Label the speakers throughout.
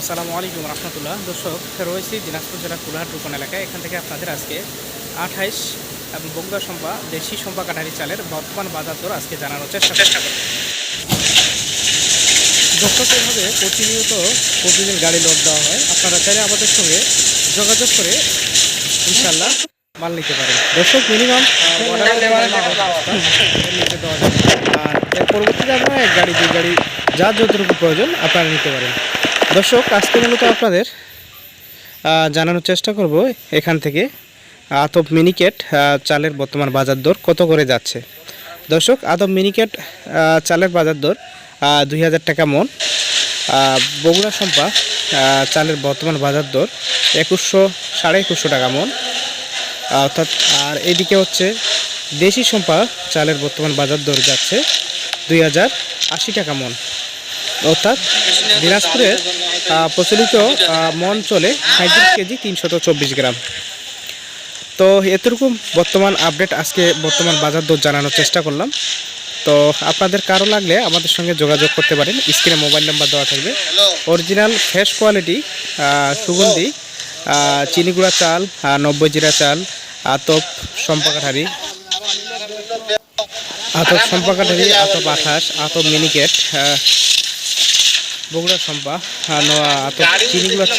Speaker 1: আসসালামু আলাইকুম রহমতুল্লাহ। দর্শক রয়েছি দিনাজপুর জেলার কুলাহাট রূপন এলাকায় এখান থেকে আপনাদের আজকে আঠাইশ এবং বগুড়া সম্পা দেশি সম্পা কাঠারি চালের বর্তমান বাজার দর আজকে জানানোর চেষ্টা চেষ্টা করব। দর্শক এভাবে প্রতিনিয়ত প্রতিদিন গাড়ি লোড দেওয়া হয়। আপনারা চাইলে আমাদের সঙ্গে যোগাযোগ করে ইনশাল্লাহ মাল নিতে পারেন। দর্শক মিনিমাম আর এর পরবর্তীতে আপনারা এক গাড়ি দুই গাড়ি যা যতটুকু প্রয়োজন আপনারা নিতে পারেন। দর্শক, আজকে মূলত আপনাদের জানানোর চেষ্টা করব এখান থেকে। আতপ মিনিকেট চালের বর্তমান বাজার দর কত করে যাচ্ছে? দর্শক, আতপ মিনিকেট চালের বাজার দর দুই হাজার টাকা মন। বগুড়া সম্পা চালের বর্তমান বাজার দর একুশশো, সাড়ে একুশশো টাকা মন। অর্থাৎ, আর এদিকে হচ্ছে দেশি সম্পা চালের বর্তমান বাজার দর যাচ্ছে দুই হাজার আশি টাকা মন। অর্থাৎ দিনাজপুরের প্রচলিত মন চলে সাঁত্রিশ কেজি তিনশত চব্বিশ গ্রাম। তো এতটুকু বর্তমান আপডেট, আজকে বর্তমান বাজার দর জানানোর চেষ্টা করলাম। তো আপনাদের কারও লাগলে আমাদের সঙ্গে যোগাযোগ করতে পারেন। স্ক্রিনে মোবাইল নাম্বার দেওয়া থাকবে। অরিজিনাল, ফ্রেশ কোয়ালিটি সুগন্ধি চিনিগুড়া চাল নব্বই জিরা চাল, আতপ সম্পাকাঠারি আতপ সম্পাকাঠারি, আতপ আঠাশ, আতপ মিনিকেট বগুড়া সম্পা আতপ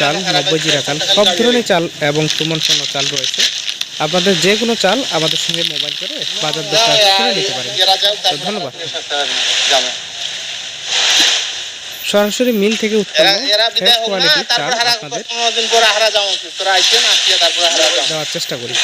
Speaker 1: চাল নব্বই জিরা চাল সব ধরনের চাল এবং সুমন স্বর্ণ চাল রয়েছে। আপনাদের যে কোনো চাল আমাদের সঙ্গে মোবাইল করে বাজার কিনে নিতে পারেন। ধন্যবাদ। সরাসরি মিল থেকে উৎপন্ন ফ্রেশ কোয়ালিটির চাল আপনাদের দেওয়ার চেষ্টা করি।